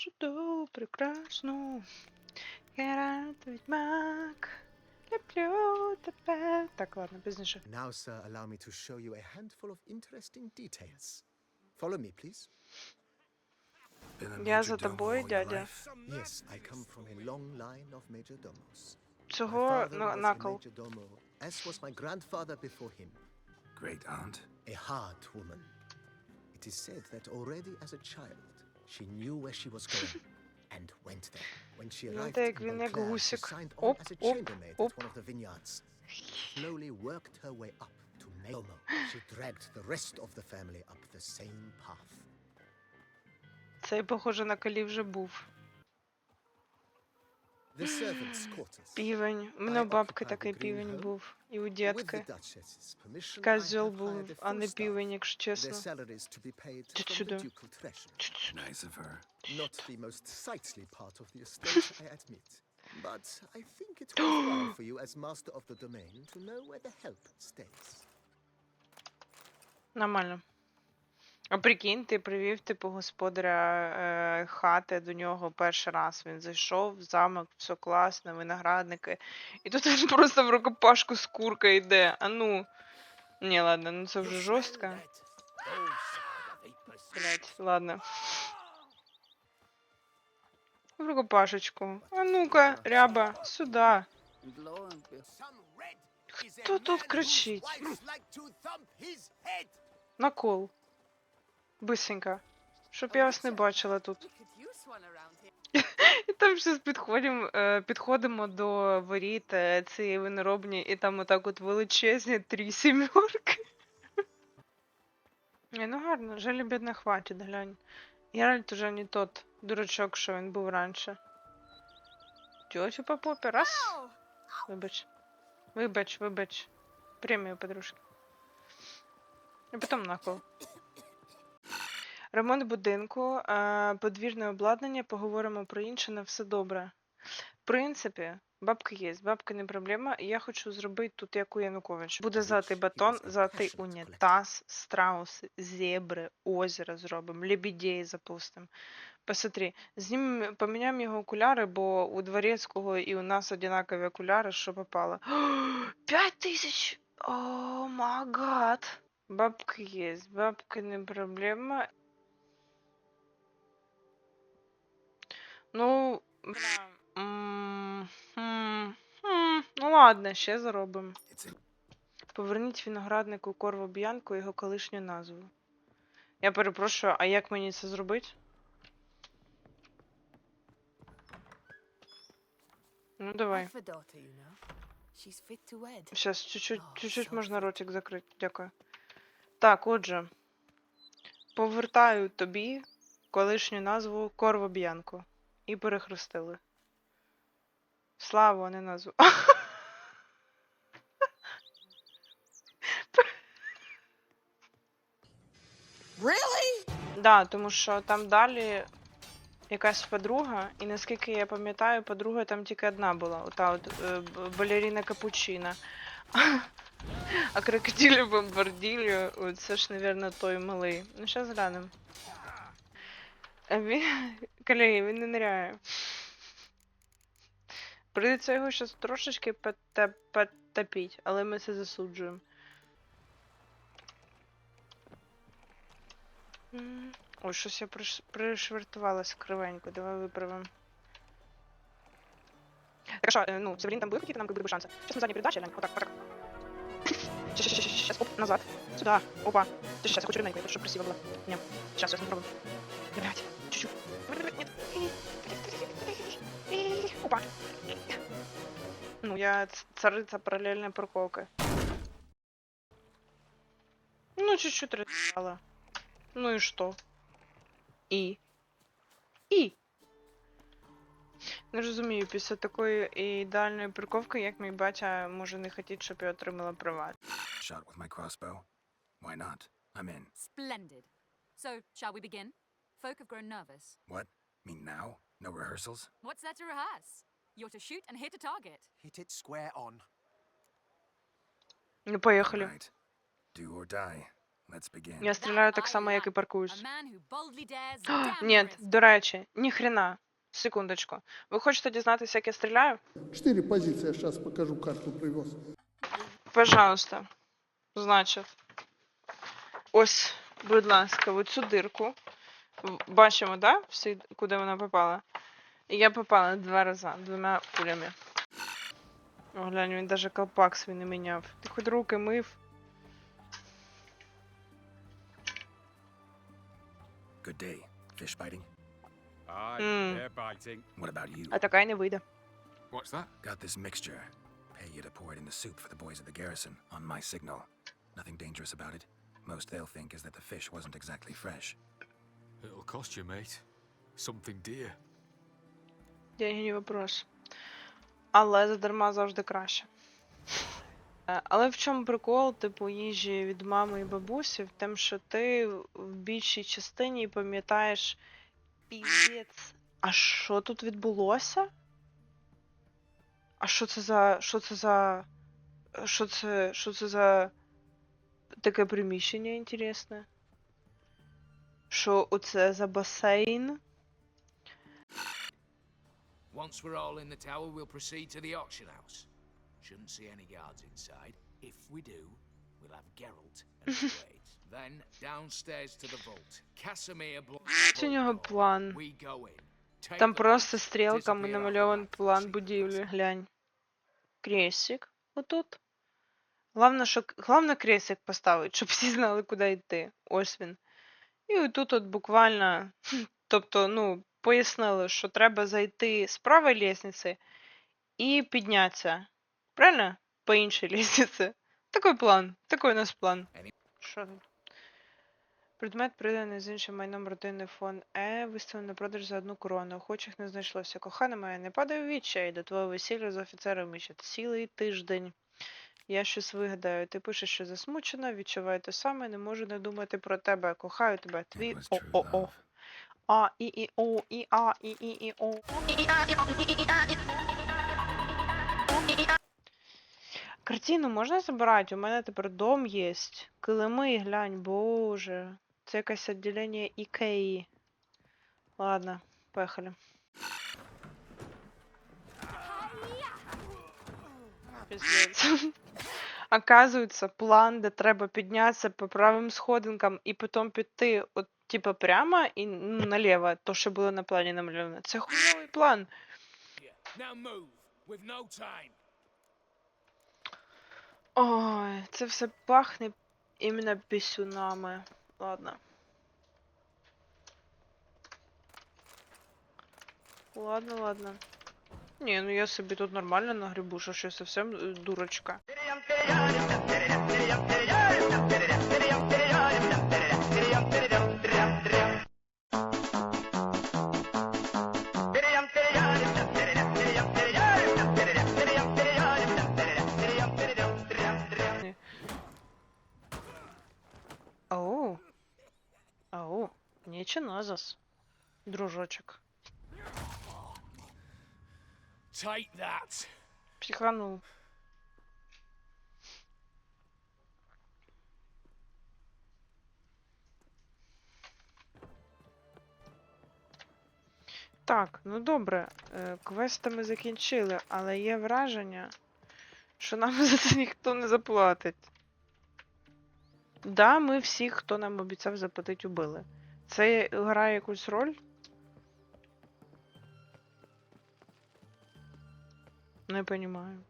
чудову, прекрасну. Я рад відьмак. Люблю тебе. Так, ладно, пізніше. Now, sir, allow me to show you a handful of interesting details. Follow me, please. Been a Я за majordomo тобою, all your дядя. life? Yes, I come from a long line of majordomos. My Цього father на- was a накол. majordomo, as was my grandfather before him, Great aunt. a hard woman. It is said that already as a child, she knew where she was going and went there. When she Ну, arrived так in він як Montclair, she гусик. signed on Оп, as a оп, chambermaid оп. at one of the vineyards. Slowly worked her way up to Mayomo. She dragged the rest of the family up the same path. Цей, похоже, на колі вже був. The servants' quarters. Півень. У мене у бабки такий півень був. І у дітки. Козьол був, а не півень, якщо чесно. Чуть сюди. admit. But I think it's worthwhile for you as master of the domain to know where the help stays. Нормально. А прикинь, ти привів, типу, господаря е, хати до нього перший раз. Він зайшов в замок, все класно, виноградники. І тут він просто в рукопашку з куркою йде. А ну. Ні, ладно, ну це вже жорстко. Блять, ладно. В рукопашечку. А ну-ка, ряба, сюда. Хто тут кричить? Накол. Бисенько. Щоб я вас не бачила тут. І там щось підходимо, е, підходимо до воріт е, цієї виноробні, і там отак от величезні три сімерки. Ні, ну гарно, жаль, бідна хватить, глянь. Геральт уже не тот дурачок, що він був раніше. Тьотю по попі, раз. Вибач. Вибач, вибач. Премію, подружки. І потім накол. Ремонт будинку, е, подвірне обладнання, поговоримо про інше, на все добре. В принципі, бабки є, бабки не проблема. Я хочу зробити тут як у Януковича. Буде золотий батон, золотий унітаз, страуси, зебри, озеро зробимо, лебедей запустимо. Посмотри, знімем, поміняємо його окуляри, бо у дворецького і у нас однакові окуляри, що попало. П'ять тисяч! О, магад! Бабки є, бабки не проблема. Ну, м, м, м, Ну ладно, ще заробимо. Поверніть винограднику Корво Б'янку його колишню назву. Я перепрошую, а як мені це зробити? Ну давай. Щас, чуть-чуть, чуть-чуть можна ротик закрити. Дякую. Так, отже. Повертаю тобі колишню назву Корво Б'янко. І перехрестили. Славу, а не назву. Really? Да, тому що там далі якась подруга, і наскільки я пам'ятаю, подруга там тільки одна була. Ота от е, балеріна Капучина. А крокодилю бомбарділю, це ж, мабуть, той малий. Ну, зараз глянемо. А він, колеги, він не ниряє. Прийдеться його щас трошечки пота- потопіть, але ми це засуджуємо. М, Ой, щось я приш... пришвартувалась кривенько, давай виправимо. Так, а що, е, ну, Северин там буде какие-то нам как бы шансы? Сейчас на задней передаче, глянь, вот так, вот так. Сейчас, сейчас, сейчас, сейчас, оп, назад, сюда, опа. Ты сейчас, я хочу ровненько, я хочу, чтобы красиво было. Не, сейчас, сейчас, попробуем. Блять, Опа. Ну, я царица параллельной парковкой. Ну, чуть-чуть разъебала. Ну и что? І. І. Не розумію, після такої ідеальної парковки, як мій батя може не хотіти, щоб я отримала права. shot with my crossbow. Why not? I'm in. Splendid. So, shall we begin? Folk have grown nervous. What? Me now? No rehearsals? What's there to rehearse? You're to shoot and hit a target. Hit it square on. Ну, поїхали. Right. Do or die. Let's begin. Я стріляю так само, як і A паркуюсь. man who boldly dares damn Ні, risk. до речі, ніхрена. Секундочку. Ви хочете дізнатися, як я стріляю? Четыре позиции, я сейчас покажу, карту привез. Пожалуйста. Значить. Ось, будь ласка, в цю дирку. Бачимо, да? Всі, куди вона попала. І я попала два рази, двома пулями. О, глянь, він навіть колпак свій не міняв. Ти хоч руки мив. Good day. Fish biting? Aye, Hmm. they're biting. What about you? А така й не вийде. What's that? Got this mixture. Pay you to pour it in the soup for the boys at the garrison on my signal. Nothing dangerous about it. Most they'll think is that the fish wasn't exactly fresh. It'll cost you, mate. Something dear. Деньги вопрос. Але задарма завжди краще. Е, Але в чому прикол, типу, їжі від мами і бабусі? В тим, що ти в більшій частині пам'ятаєш піздець. А що тут відбулося? А що це за. Що це за. Що це. Що це за таке приміщення інтересне? Що оце за басейн? Once we're all in the tower, we'll proceed to the auction house. Shouldn't see any guards inside. If we do, we'll have Geralt and wait. Then downstairs to the vault. Casimir Ось у нього план. We go in. Take Там просто стрілками after that. план будівлі. Глянь. Кресик. Отут. Главное, що главное кресик поставити, щоб всі знали, куди йти. Ось він. І отут от буквально. Тобто, ну, пояснили, що треба зайти з правої лестниці і піднятися. Правильно? По іншій лестниці. Такий план. Такий у нас план. Що тут? Предмет приданий з іншим майном родини фон Е, виставлений на продаж за одну корону. Охочих не знайшлося. Кохана моя, не падай у відчай до твого весілля з офіцером місяць. Цілий тиждень. Я щось вигадаю. Ти пишеш, що засмучена, відчуваю те саме, не можу не думати про тебе. Кохаю тебе. Твій о-о-о. А, і, і, о, і, а, і, і, і, о. Картину можна забирати? У мене тепер дом є. Килими, глянь, боже. Це якесь відділення Ікеї. Ладно, поїхали. Пиздец. Оказується, план, де треба піднятися по правим сходинкам і потім піти, от, типа, прямо і ну, наліво, то, що було на плані намальовано. Це хуйовий план. Ой, це все пахне іменно пісюнами. Ладно. Ладно, ладно. Ні, ну я собі тут нормально нагребу, що ще совсем е, дурочка. Ау. Ау. Нече назас, дружочек. Take that. Психанул. Так, ну добре, е, квести ми закінчили, але є враження, що нам за це ніхто не заплатить. Да, ми всіх, хто нам обіцяв заплатити, убили. Це грає якусь роль? Не розумію.